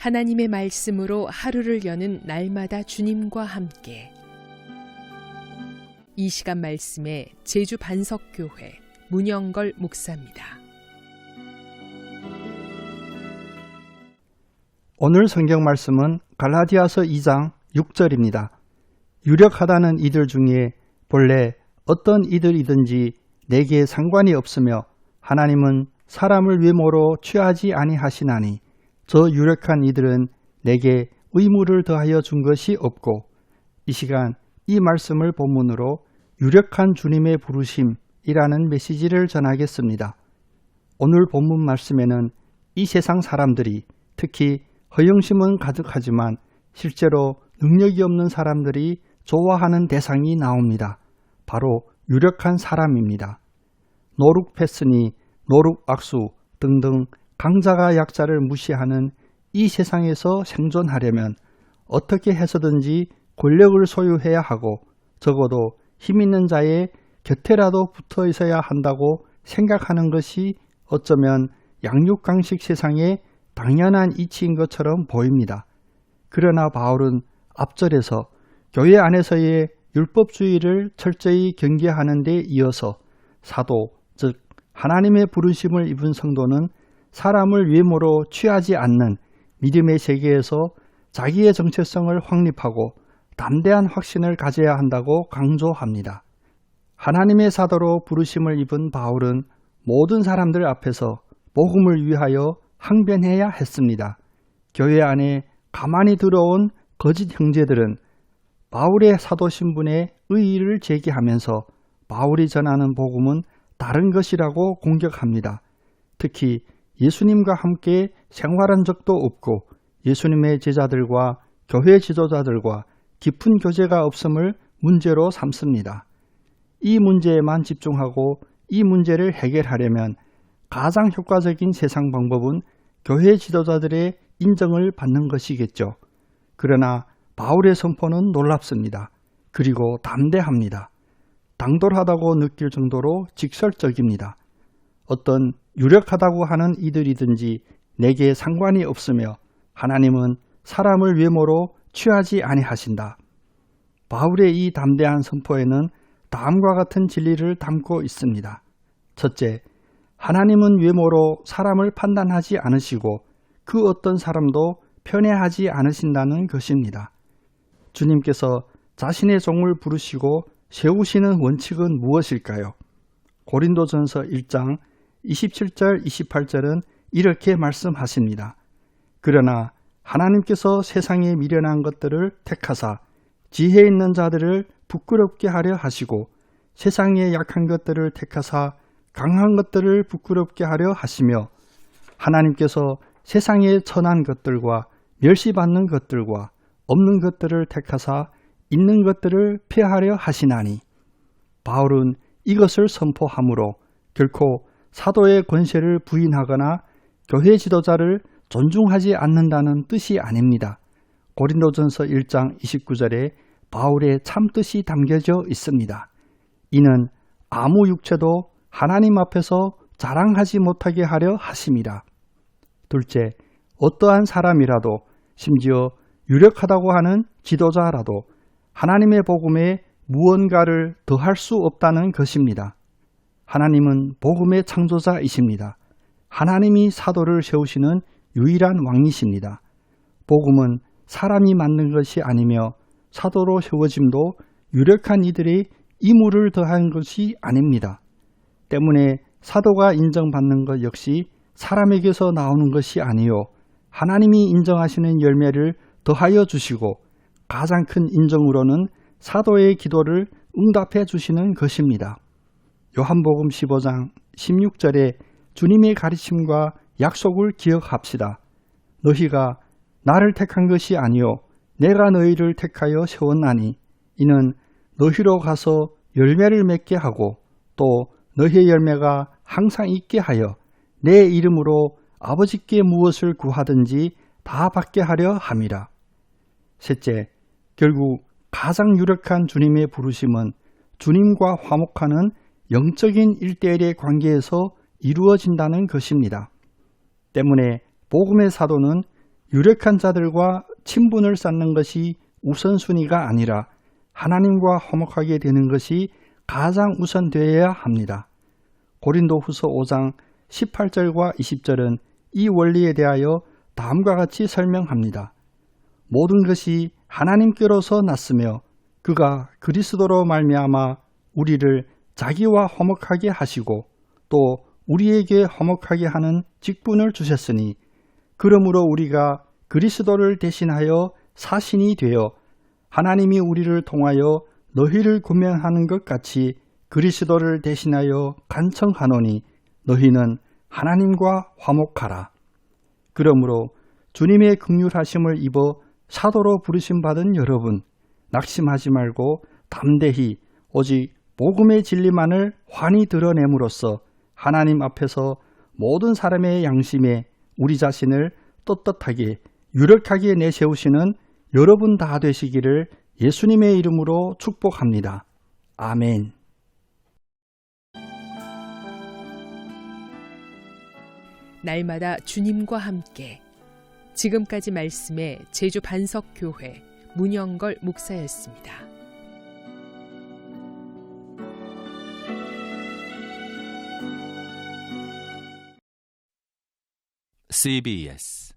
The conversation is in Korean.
하나님의 말씀으로 하루를 여는 날마다 주님과 함께 이 시간 말씀에 제주 반석교회 문영걸 목사입니다. 오늘 성경 말씀은 갈라디아서 2장 6절입니다. 유력하다는 이들 중에 본래 어떤 이들이든지 내게 상관이 없으며 하나님은 사람을 외모로 취하지 아니하시나니 저 유력한 이들은 내게 의무를 더하여 준 것이 없고 이 시간 이 말씀을 본문으로 유력한 주님의 부르심이라는 메시지를 전하겠습니다. 오늘 본문 말씀에는 이 세상 사람들이 특히 허영심은 가득하지만 실제로 능력이 없는 사람들이 좋아하는 대상이 나옵니다. 바로 유력한 사람입니다. 노룩 패스니, 노룩 악수 등등 강자가 약자를 무시하는 이 세상에서 생존하려면 어떻게 해서든지 권력을 소유해야 하고 적어도 힘 있는 자의 곁에라도 붙어 있어야 한다고 생각하는 것이 어쩌면 양육강식 세상의 당연한 이치인 것처럼 보입니다. 그러나 바울은 앞절에서 교회 안에서의 율법주의를 철저히 경계하는 데 이어서 사도, 즉 하나님의 부르심을 입은 성도는 사람을 외모로 취하지 않는 믿음의 세계에서 자기의 정체성을 확립하고 담대한 확신을 가져야 한다고 강조합니다. 하나님의 사도로 부르심을 입은 바울은 모든 사람들 앞에서 복음을 위하여 항변해야 했습니다. 교회 안에 가만히 들어온 거짓 형제들은 바울의 사도 신분에 의의를 제기하면서 바울이 전하는 복음은 다른 것이라고 공격합니다. 특히 예수님과 함께 생활한 적도 없고 예수님의 제자들과 교회 지도자들과 깊은 교제가 없음을 문제로 삼습니다. 이 문제에만 집중하고 이 문제를 해결하려면 가장 효과적인 세상 방법은 교회 지도자들의 인정을 받는 것이겠죠. 그러나 바울의 선포는 놀랍습니다. 그리고 담대합니다. 당돌하다고 느낄 정도로 직설적입니다. 어떤 유력하다고 하는 이들이든지 내게 상관이 없으며 하나님은 사람을 외모로 취하지 아니하신다. 바울의 이 담대한 선포에는 다음과 같은 진리를 담고 있습니다. 첫째, 하나님은 외모로 사람을 판단하지 않으시고 그 어떤 사람도 편애하지 않으신다는 것입니다. 주님께서 자신의 종을 부르시고 세우시는 원칙은 무엇일까요? 고린도전서 1장 27절 28절은 이렇게 말씀하십니다. 그러나 하나님께서 세상에 미련한 것들을 택하사 지혜 있는 자들을 부끄럽게 하려 하시고 세상에 약한 것들을 택하사 강한 것들을 부끄럽게 하려 하시며 하나님께서 세상에 천한 것들과 멸시받는 것들과 없는 것들을 택하사 있는 것들을 폐하려 하시나니 바울은 이것을 선포하므로 결코 사도의 권세를 부인하거나 교회 지도자를 존중하지 않는다는 뜻이 아닙니다. 고린도전서 1장 29절에 바울의 참뜻이 담겨져 있습니다. 이는 아무 육체도 하나님 앞에서 자랑하지 못하게 하려 하심이라. 둘째, 어떠한 사람이라도 심지어 유력하다고 하는 지도자라도 하나님의 복음에 무언가를 더할 수 없다는 것입니다. 하나님은 복음의 창조자이십니다. 하나님이 사도를 세우시는 유일한 왕이십니다. 복음은 사람이 만든 것이 아니며 사도로 세워짐도 유력한 이들이 이물을 더한 것이 아닙니다. 때문에 사도가 인정받는 것 역시 사람에게서 나오는 것이 아니요 하나님이 인정하시는 열매를 더하여 주시고 가장 큰 인정으로는 사도의 기도를 응답해 주시는 것입니다. 요한복음 15장 16절에 주님의 가르침과 약속을 기억합시다. 너희가 나를 택한 것이 아니요 내가 너희를 택하여 세웠나니 이는 너희로 가서 열매를 맺게 하고 또 너희의 열매가 항상 있게 하여 내 이름으로 아버지께 무엇을 구하든지 다 받게 하려 함이라. 셋째, 결국 가장 유력한 주님의 부르심은 주님과 화목하는 영적인 일대일의 관계에서 이루어진다는 것입니다. 때문에 복음의 사도는 유력한 자들과 친분을 쌓는 것이 우선순위가 아니라 하나님과 화목하게 되는 것이 가장 우선되어야 합니다. 고린도 후서 5장 18절과 20절은 이 원리에 대하여 다음과 같이 설명합니다. 모든 것이 하나님께로서 났으며 그가 그리스도로 말미암아 우리를 자기와 화목하게 하시고 또 우리에게 화목하게 하는 직분을 주셨으니 그러므로 우리가 그리스도를 대신하여 사신이 되어 하나님이 우리를 통하여 너희를 구명하는 것 같이 그리스도를 대신하여 간청하노니 너희는 하나님과 화목하라. 그러므로 주님의 극률하심을 입어 사도로 부르심 받은 여러분 낙심하지 말고 담대히 오직 복음의 진리만을 환히 드러냄으로써 하나님 앞에서 모든 사람의 양심에 우리 자신을 떳떳하게 유력하게 내세우시는 여러분 다 되시기를 예수님의 이름으로 축복합니다. 아멘. 날마다 주님과 함께 지금까지 말씀의 제주 반석 교회 문영걸 목사였습니다. CBS